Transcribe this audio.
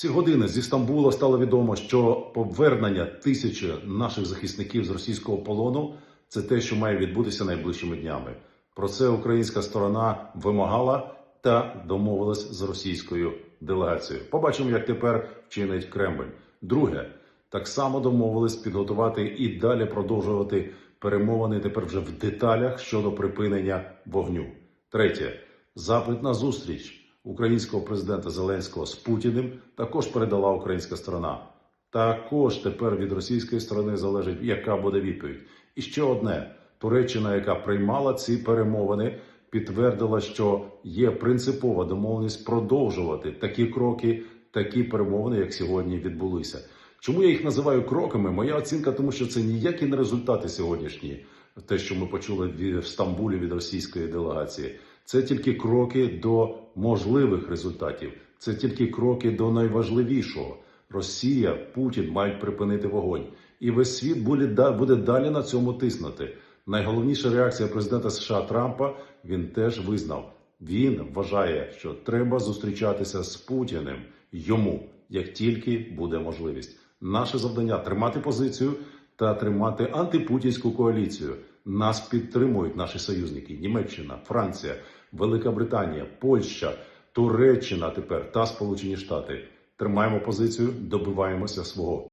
ці години зі Стамбула стало відомо, що повернення тисячі наших захисників з російського полону це те, що має відбутися найближчими днями. Про це українська сторона вимагала та домовилась з російською делегацією. Побачимо, як тепер вчинить Кремль. Друге, так само домовились підготувати і далі продовжувати перемовини тепер вже в деталях щодо припинення вогню. Третє, запит на зустріч українського президента Зеленського з Путіним також передала українська сторона. Також тепер від російської сторони залежить, яка буде відповідь. І ще одне: Туреччина, яка приймала ці перемовини, підтвердила, що є принципова домовленість продовжувати такі кроки, такі перемовини, як сьогодні відбулися. Чому я їх називаю кроками? Моя оцінка, тому що це ніякі не результати сьогоднішні, те, що ми почули в Стамбулі від російської делегації. Це тільки кроки до можливих результатів. Це тільки кроки до найважливішого. Росія, Путін мають припинити вогонь, і весь світ буде, буде далі на цьому тиснути. Найголовніша реакція президента США Трампа він теж визнав. Він вважає, що треба зустрічатися з Путіним йому, як тільки буде можливість. Наше завдання тримати позицію та тримати антипутінську коаліцію. Нас підтримують наші союзники: Німеччина, Франція, Велика Британія, Польща, Туреччина тепер та Сполучені Штати. Тримаємо позицію, добиваємося свого.